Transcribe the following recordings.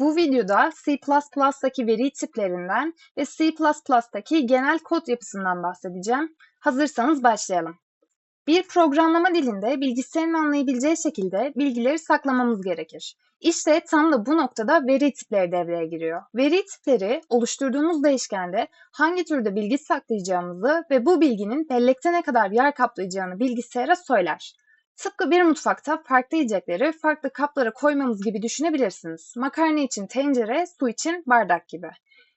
Bu videoda C++'daki veri tiplerinden ve C++'daki genel kod yapısından bahsedeceğim. Hazırsanız başlayalım. Bir programlama dilinde bilgisayarın anlayabileceği şekilde bilgileri saklamamız gerekir. İşte tam da bu noktada veri tipleri devreye giriyor. Veri tipleri oluşturduğumuz değişkende hangi türde bilgi saklayacağımızı ve bu bilginin bellekte ne kadar yer kaplayacağını bilgisayara söyler. Tıpkı bir mutfakta farklı yiyecekleri farklı kaplara koymamız gibi düşünebilirsiniz. Makarna için tencere, su için bardak gibi.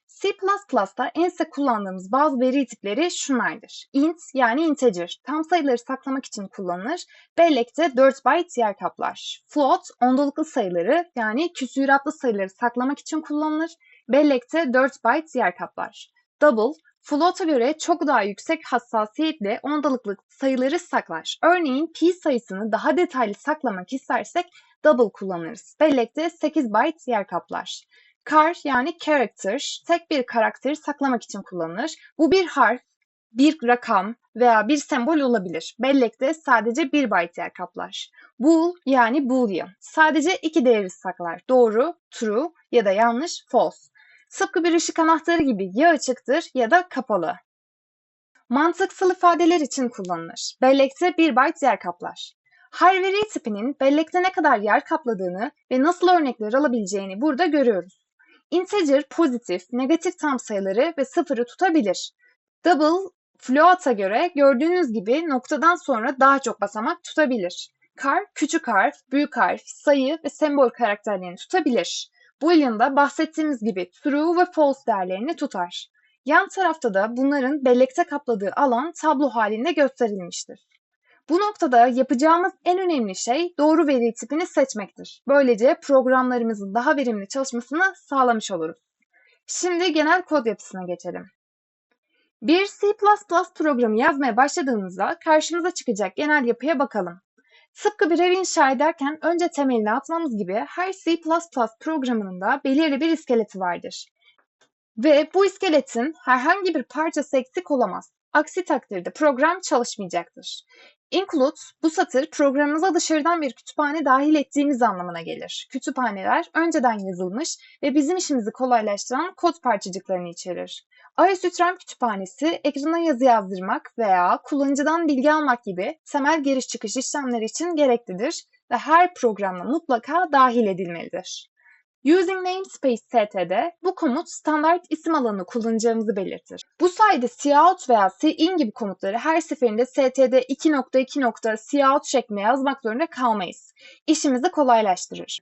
C++'da en sık kullandığımız bazı veri tipleri şunlardır. int yani integer, tam sayıları saklamak için kullanılır. Bellekte 4 byte yer kaplar. Float, ondalıklı sayıları yani küsuratlı sayıları saklamak için kullanılır. Bellekte 4 byte yer kaplar. Double, Float'a göre çok daha yüksek hassasiyetle ondalıklı sayıları saklar. Örneğin pi sayısını daha detaylı saklamak istersek double kullanırız. Bellekte 8 byte yer kaplar. Char yani character tek bir karakteri saklamak için kullanılır. Bu bir harf, bir rakam veya bir sembol olabilir. Bellekte sadece 1 byte yer kaplar. Bool yani boolean sadece iki değeri saklar. Doğru, true ya da yanlış, false. Tıpkı bir ışık anahtarı gibi ya açıktır ya da kapalı. Mantıksal ifadeler için kullanılır. Bellekte 1 byte yer kaplar. Her veri tipinin bellekte ne kadar yer kapladığını ve nasıl örnekler alabileceğini burada görüyoruz. Integer pozitif, negatif tam sayıları ve sıfırı tutabilir. Double, float'a göre gördüğünüz gibi noktadan sonra daha çok basamak tutabilir. Char, küçük harf, büyük harf, sayı ve sembol karakterlerini tutabilir. Boolean'da bahsettiğimiz gibi true ve false değerlerini tutar. Yan tarafta da bunların bellekte kapladığı alan tablo halinde gösterilmiştir. Bu noktada yapacağımız en önemli şey doğru veri tipini seçmektir. Böylece programlarımızın daha verimli çalışmasını sağlamış oluruz. Şimdi genel kod yapısına geçelim. Bir C++ programı yazmaya başladığımızda karşımıza çıkacak genel yapıya bakalım. Tıpkı bir ev inşa ederken önce temelini atmamız gibi her C++ programının da belirli bir iskeleti vardır. Ve bu iskeletin herhangi bir parçası eksik olamaz. Aksi takdirde program çalışmayacaktır. Include bu satır programımıza dışarıdan bir kütüphane dahil ettiğimiz anlamına gelir. Kütüphaneler önceden yazılmış ve bizim işimizi kolaylaştıran kod parçacıklarını içerir. ISÜTREM kütüphanesi ekrana yazı yazdırmak veya kullanıcıdan bilgi almak gibi temel giriş çıkış işlemleri için gereklidir ve her programla mutlaka dahil edilmelidir. Using namespace std bu komut standart isim alanı kullanacağımızı belirtir. Bu sayede cout veya cin gibi komutları her seferinde std 2.2. cout şeklinde yazmak zorunda kalmayız. İşimizi kolaylaştırır.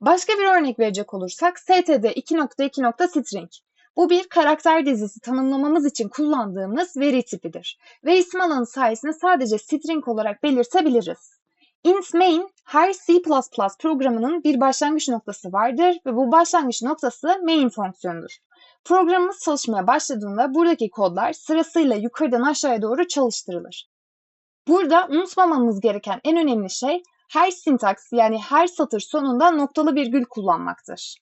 Başka bir örnek verecek olursak std 2.2. string. Bu bir karakter dizisi tanımlamamız için kullandığımız veri tipidir ve isim alanı sayesinde sadece string olarak belirtebiliriz. Int main her C++ programının bir başlangıç noktası vardır ve bu başlangıç noktası main fonksiyonudur. Programımız çalışmaya başladığında buradaki kodlar sırasıyla yukarıdan aşağıya doğru çalıştırılır. Burada unutmamamız gereken en önemli şey her sintaks yani her satır sonunda noktalı virgül kullanmaktır.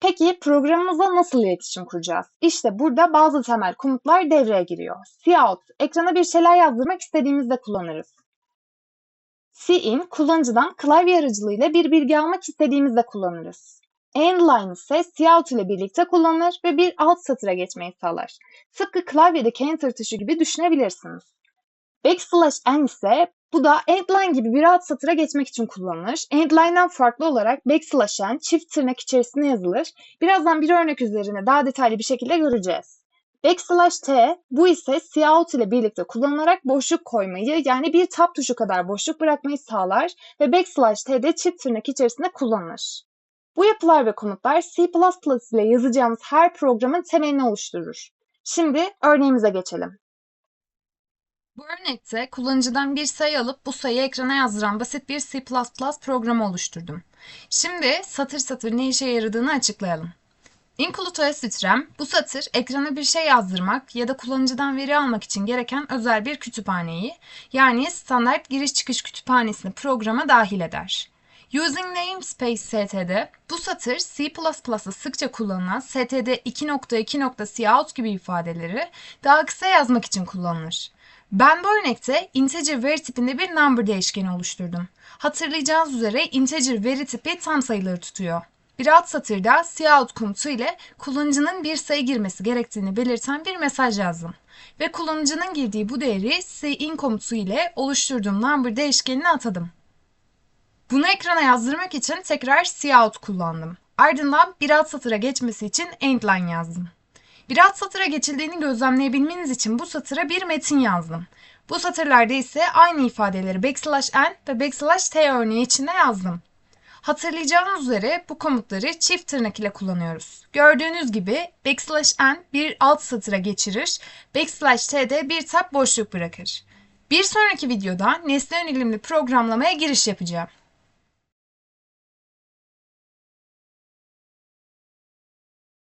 Peki programımıza nasıl iletişim kuracağız? İşte burada bazı temel komutlar devreye giriyor. Cout, ekrana bir şeyler yazdırmak istediğimizde kullanırız. Cin, kullanıcıdan klavye aracılığıyla bir bilgi almak istediğimizde kullanırız. Endline ise cout ile birlikte kullanılır ve bir alt satıra geçmeyi sağlar. Tıpkı klavyedeki enter tuşu gibi düşünebilirsiniz. Backslash n ise bu da endline gibi bir alt satıra geçmek için kullanılır. Endline'dan farklı olarak backslash n çift tırnak içerisinde yazılır. Birazdan bir örnek üzerine daha detaylı bir şekilde göreceğiz. Backslash t bu ise cout ile birlikte kullanılarak boşluk koymayı yani bir tab tuşu kadar boşluk bırakmayı sağlar ve backslash t de çift tırnak içerisinde kullanılır. Bu yapılar ve komutlar C++ ile yazacağımız her programın temelini oluşturur. Şimdi örneğimize geçelim. Bu örnekte kullanıcıdan bir sayı alıp bu sayıyı ekrana yazdıran basit bir C++ programı oluşturdum. Şimdi satır satır ne işe yaradığını açıklayalım. Include OS bu satır ekrana bir şey yazdırmak ya da kullanıcıdan veri almak için gereken özel bir kütüphaneyi yani standart giriş çıkış kütüphanesini programa dahil eder. Using namespace std bu satır C++'da sıkça kullanılan std 2.2.cout gibi ifadeleri daha kısa yazmak için kullanılır. Ben bu örnekte integer veri tipinde bir number değişkeni oluşturdum. Hatırlayacağınız üzere integer veri tipi tam sayıları tutuyor. Bir alt satırda cout komutu ile kullanıcının bir sayı girmesi gerektiğini belirten bir mesaj yazdım. Ve kullanıcının girdiği bu değeri cin komutu ile oluşturduğum number değişkenine atadım. Bunu ekrana yazdırmak için tekrar cout kullandım. Ardından bir alt satıra geçmesi için endline yazdım. Bir alt satıra geçildiğini gözlemleyebilmeniz için bu satıra bir metin yazdım. Bu satırlarda ise aynı ifadeleri backslash n ve backslash t örneği içinde yazdım. Hatırlayacağınız üzere bu komutları çift tırnak ile kullanıyoruz. Gördüğünüz gibi backslash n bir alt satıra geçirir, backslash t de bir tab boşluk bırakır. Bir sonraki videoda nesne yönelimli programlamaya giriş yapacağım.